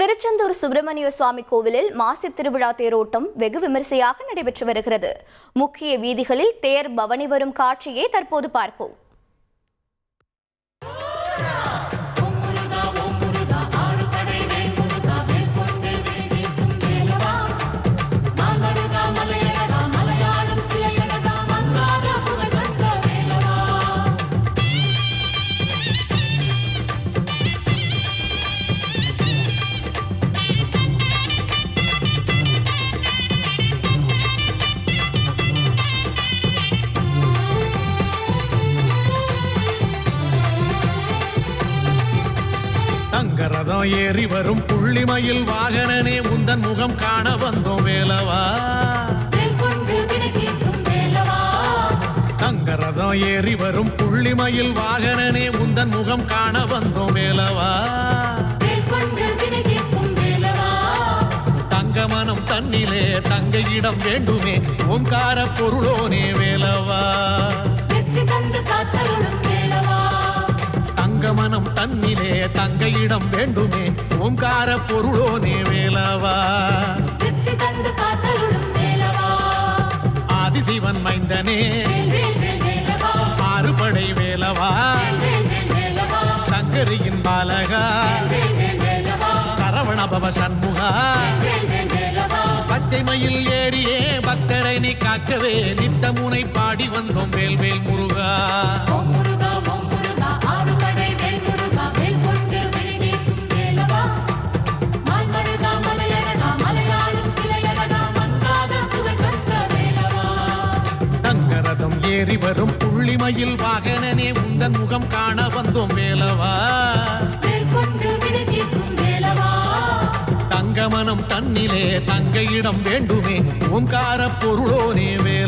திருச்செந்தூர் சுப்பிரமணிய சுவாமி கோவிலில் மாசி திருவிழா தேரோட்டம் வெகு விமரிசையாக நடைபெற்று வருகிறது. முக்கிய வீதிகளில் தேர் பவனி வரும் காட்சியை தற்போது பார்ப்போம். தங்கரதம் ஏறி வரும் புள்ளிமயில் வாகனனே உந்தன் முகம் காண வந்தோம் வேலவா தங்கரதம் ஏறி வரும் புள்ளிமயில் வாகனனே உந்தன் முகம் காண வந்தோம் வேலவா தங்க மனம் தன்னிலே தங்க இடம் வேண்டுமே ஓங்கார பொருளோனே வேலவா தன்னிலே தங்க இடம் வேண்டுமே ஓங்கார பொருளோனே வேலவா. ஆதிசிவன் மைந்தனே. ஆறுபடை வேலவா. சங்கரியின் பாலகா. சரவணபவ சண்முகா. பச்சை மயில் ஏறியே பக்தரை நீ காக்கவே. நித்த முனை பாடி வந்தோம் வேல்வேல் முருகா. ஏறி வரும் புள்ளிமயில் வாகனனே உந்தன் முகம் காண வந்தோம் வேலவா தங்கமனம் தன்னிலே தங்க இடம் வேண்டுமே ஓங்கார பொருளோனே வேலவா